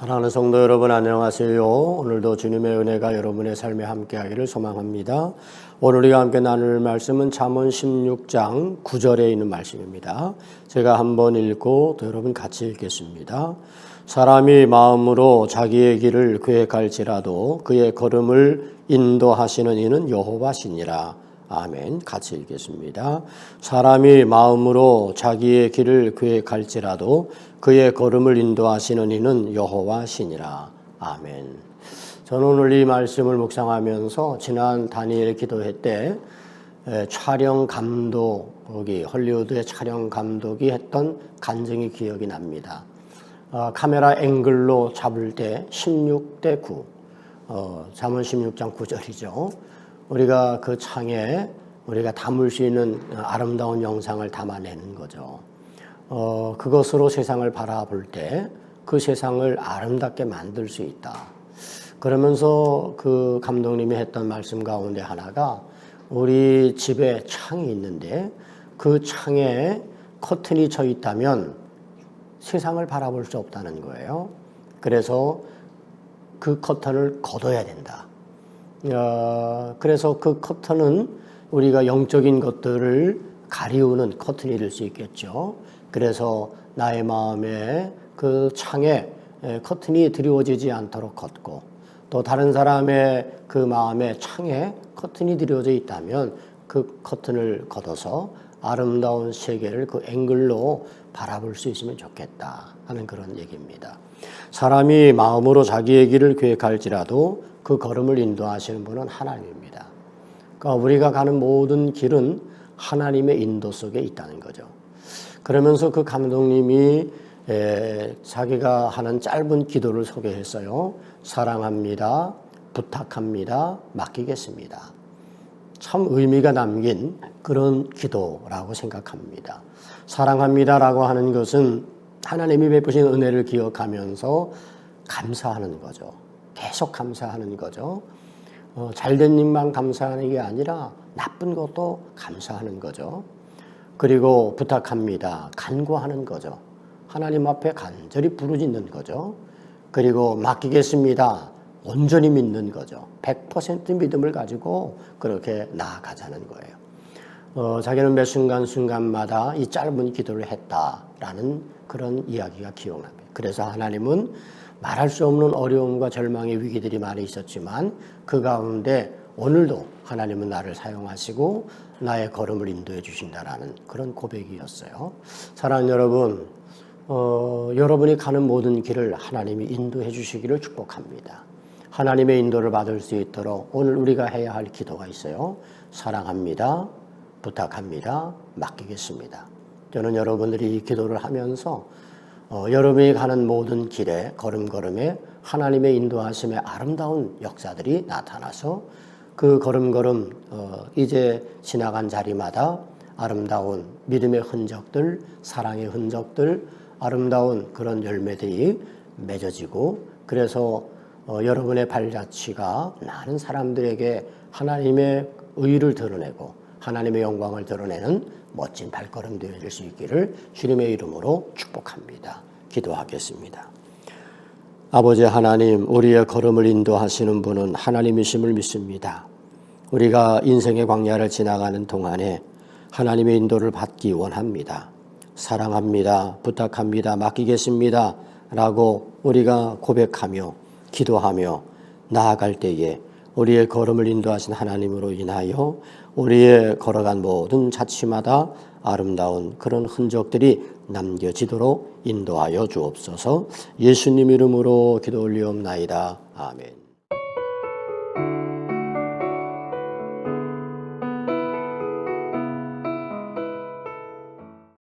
사랑하는 성도 여러분 안녕하세요. 오늘도 주님의 은혜가 여러분의 삶에 함께하기를 소망합니다. 오늘 우리가 함께 나눌 말씀은 잠언 16장 9절에 있는 말씀입니다. 제가 한번 읽고 또 여러분 같이 읽겠습니다. 사람이 마음으로 자기의 길을 계획할지라도 그의 걸음을 인도하시는 이는 여호와시니라. 아멘. 같이 읽겠습니다. 사람이 마음으로 자기의 길을 계획할지라도 그의 걸음을 인도하시는 이는 여호와시니라. 아멘. 저는 오늘 이 말씀을 묵상하면서 지난 다니엘 기도회 때 에, 촬영 감독이 헐리우드의 촬영 감독이 했던 간증이 기억이 납니다. 어, 카메라 앵글로 잡을 때 16대 9, 어, 잠언 16장 9절이죠. 우리가 그 창에 우리가 담을 수 있는 아름다운 영상을 담아내는 거죠. 어, 그것으로 세상을 바라볼 때 그 세상을 아름답게 만들 수 있다. 그러면서 그 감독님이 했던 말씀 가운데 하나가 우리 집에 창이 있는데 그 창에 커튼이 쳐 있다면 세상을 바라볼 수 없다는 거예요. 그래서 그 커튼을 걷어야 된다. 어, 그래서 그 커튼은 우리가 영적인 것들을 가리우는 커튼이 될 수 있겠죠. 그래서 나의 마음에 그 창에 커튼이 드리워지지 않도록 걷고 또 다른 사람의 그 마음에 창에 커튼이 드리워져 있다면 그 커튼을 걷어서 아름다운 세계를 그 앵글로 바라볼 수 있으면 좋겠다 하는 그런 얘기입니다. 사람이 마음으로 자기의 길을 계획할지라도 그 걸음을 인도하시는 분은 하나님입니다. 그러니까 우리가 가는 모든 길은 하나님의 인도 속에 있다는 거죠. 그러면서 그 감독님이 에, 자기가 하는 짧은 기도를 소개했어요. 사랑합니다. 부탁합니다. 맡기겠습니다. 참 의미가 남긴 그런 기도라고 생각합니다. 사랑합니다라고 하는 것은 하나님이 베푸신 은혜를 기억하면서 감사하는 거죠. 계속 감사하는 거죠. 어, 잘된 일만 감사하는 게 아니라 나쁜 것도 감사하는 거죠. 그리고 부탁합니다. 간구하는 거죠. 하나님 앞에 간절히 부르짖는 거죠. 그리고 맡기겠습니다. 온전히 믿는 거죠. 100% 믿음을 가지고 그렇게 나아가자는 거예요. 어, 자기는 매 순간순간마다 이 짧은 기도를 했다라는 그런 이야기가 기억납니다. 그래서 하나님은 말할 수 없는 어려움과 절망의 위기들이 많이 있었지만 그 가운데 오늘도 하나님은 나를 사용하시고 나의 걸음을 인도해 주신다라는 그런 고백이었어요. 사랑하는 여러분, 어, 여러분이 가는 모든 길을 하나님이 인도해 주시기를 축복합니다. 하나님의 인도를 받을 수 있도록 오늘 우리가 해야 할 기도가 있어요. 사랑합니다. 부탁합니다. 맡기겠습니다. 저는 여러분들이 이 기도를 하면서 어, 여러분이 가는 모든 길에 걸음걸음에 하나님의 인도하심의 아름다운 역사들이 나타나서 그 걸음걸음 어, 이제 지나간 자리마다 아름다운 믿음의 흔적들, 사랑의 흔적들, 아름다운 그런 열매들이 맺어지고 그래서 어, 여러분의 발자취가 많은 사람들에게 하나님의 의를 드러내고 하나님의 영광을 드러내는 멋진 발걸음 되어질 수 있기를 주님의 이름으로 축복합니다. 기도하겠습니다. 아버지 하나님, 우리의 걸음을 인도하시는 분은 하나님이심을 믿습니다. 우리가 인생의 광야를 지나가는 동안에 하나님의 인도를 받기 원합니다. 사랑합니다. 부탁합니다. 맡기겠습니다. 라고 우리가 고백하며 기도하며 나아갈 때에 우리의 걸음을 인도하신 하나님으로 인하여 우리의 걸어간 모든 자취마다 아름다운 그런 흔적들이 남겨지도록 인도하여 주옵소서 예수님 이름으로 기도 올리옵나이다. 아멘.